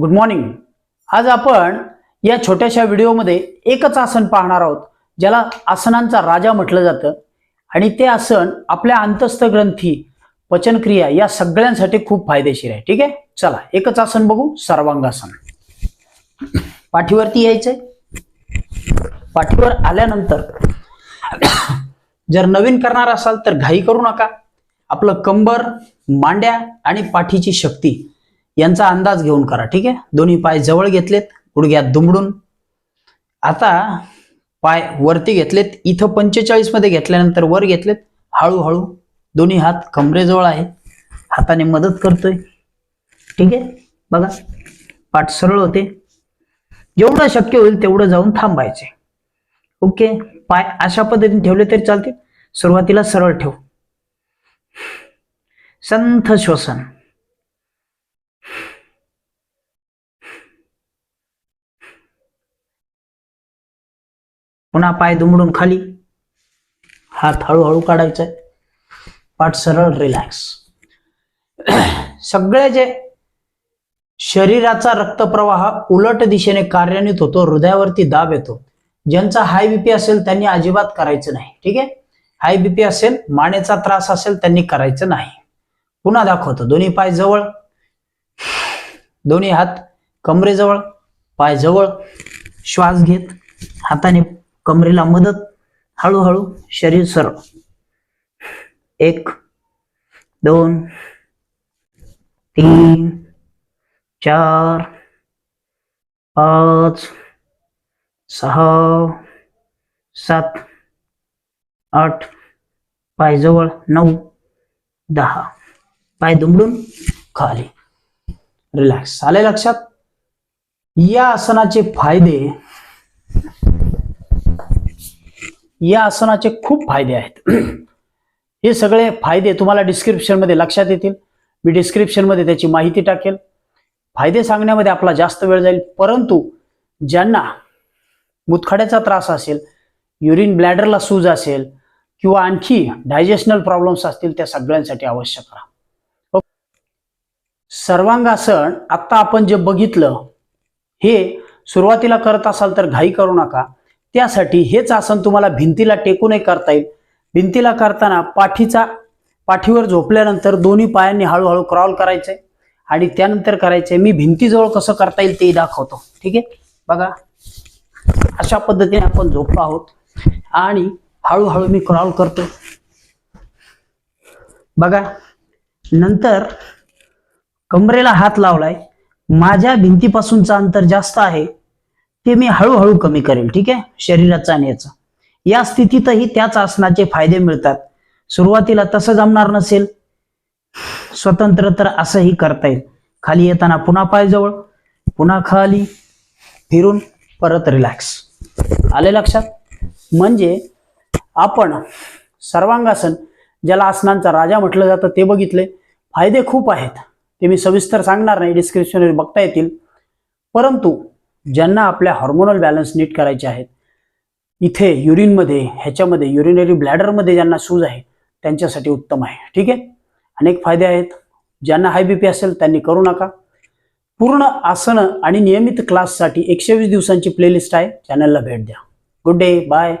Good morning आज आपण या छोट्याशा व्हिडिओमध्ये एकच आसन पाहणार आहोत ज्याला आसनांचा राजा म्हटलं जातं. आणि ते आसन आपल्या अंतस्थ ग्रंथी पचनक्रिया या सगळ्यांसाठी खूप फायदेशीर आहे. ठीक आहे? चला एकच आसन बघू सर्वांगासन. पाठीवरती यायचंय. पाठीवर आल्यानंतर जर नवीन करणार असाल तर घाई करू नका. आपलं कंबर मांड्या आणि पाठीची शक्ती यांचा अंदाज घेऊन करा ठीक आहे? दोन्ही पाय जवळ घेतलेत गुडघ्यात दुमडून. आता पाय वरती घेतलेत इथं पंचेचाळीसमध्ये घेतल्यानंतर वर घेतलेत हळूहळू दोन्ही हात कमरेजवळ आहे हाताने मदत करतोय. ठीक आहे? बघा पाठ सरळ होते. जेवढं शक्य होईल तेवढं जाऊन थांबायचे. ओके? पाय अशा पद्धतीने ठेवले तरी चालतील. सुरुवातीला सरळ ठेव. संथ श्वसन. पुन्हा पाय दुमडून खाली. हात हळूहळू काढायचा. पाठ सरळ रिलॅक्स सगळे जे शरीराचा रक्तप्रवाह उलट दिशेने कार्यान्वित होतो हृदयावरती दाब येतो. ज्यांचा हाय बीपी असेल त्यांनी अजिबात करायचं नाही. ठीक आहे? हाय बीपी असेल मानेचा त्रास असेल त्यांनी करायचं नाही. पुन्हा दाखवतो. दोन्ही पाय जवळ. दोन्ही हात कमरेजवळ. पाय जवळ. श्वास घेत. हाताने कमरेला मदत हळूहळू शरीर सरळ. एक दोन तीन चार पाच सहा सात आठ पाय जवळ नऊ दहा. पाय दुमडून खाली. रिलॅक्स आले लक्षात? या आसनाचे फायदे या आसनाचे खूप फायदे आहेत. हे सगळे फायदे तुम्हाला डिस्क्रिप्शनमध्ये लक्षात येतील. मी डिस्क्रिप्शनमध्ये त्याची माहिती टाकेल. फायदे सांगण्यामध्ये आपला जास्त वेळ जाईल. परंतु ज्यांना मुतखड्याचा त्रास असेल युरिन ब्लॅडरला सूज असेल किंवा आणखी डायजेशनल प्रॉब्लेम्स असतील त्या सगळ्यांसाठी आवश्यक राहा सर्वांगासन आत्ता आपण जे बघितलं हे सुरुवातीला करत असाल तर घाई करू नका. त्यासाठी हेच आसन तुम्हाला भिंतीला टेकूनही करता येईल. भिंतीला करताना पाठीचा पाठीवर झोपल्यानंतर दोन्ही पायांनी हळूहळू क्रॉल करायचे आणि त्यानंतर करायचे मी भिंतीजवळ कसं करता येईल तेही दाखवतो. ठीक आहे? बघा. अशा पद्धतीने आपण झोपलो आहोत आणि हळूहळू मी क्रॉल करतो बघा. नंतर कमरेला हात लावलाय. माझ्या भिंतीपासूनचं अंतर जास्त आहे. ते मी हळूहळू कमी करेल ठीक आहे? शरीराचा आणि याचा. या स्थितीतही त्याच आसनाचे फायदे मिळतात. सुरुवातीला तसं जमणार नसेल. स्वतंत्र तर असंही करता येईल. खाली येताना पुन्हा पायजवळ पुन्हा खाली फिरून परत रिलॅक्स आले लक्षात? म्हणजे आपण सर्वांगासन ज्याला आसनांचा राजा म्हटलं जातं ते बघितले. फायदे खूप आहेत. ते मी सविस्तर सांगणार नाही डिस्क्रिप्शनवर बघता येतील. परंतु ज्यांना आपल्या हॉर्मोनल बॅलन्स नीट करायचे आहेत इथे युरिनमध्ये ह्याच्यामध्ये युरिनरी ब्लॅडरमध्ये ज्यांना सूज आहे त्यांच्यासाठी उत्तम आहे. ठीक आहे? अनेक फायदे आहेत. ज्यांना हाय बी पी असेल त्यांनी करू नका. पूर्ण आसनं आणि नियमित क्लाससाठी एकशे वीस दिवसांची प्लेलिस्ट आहे. चॅनलला भेट द्या. Good day bye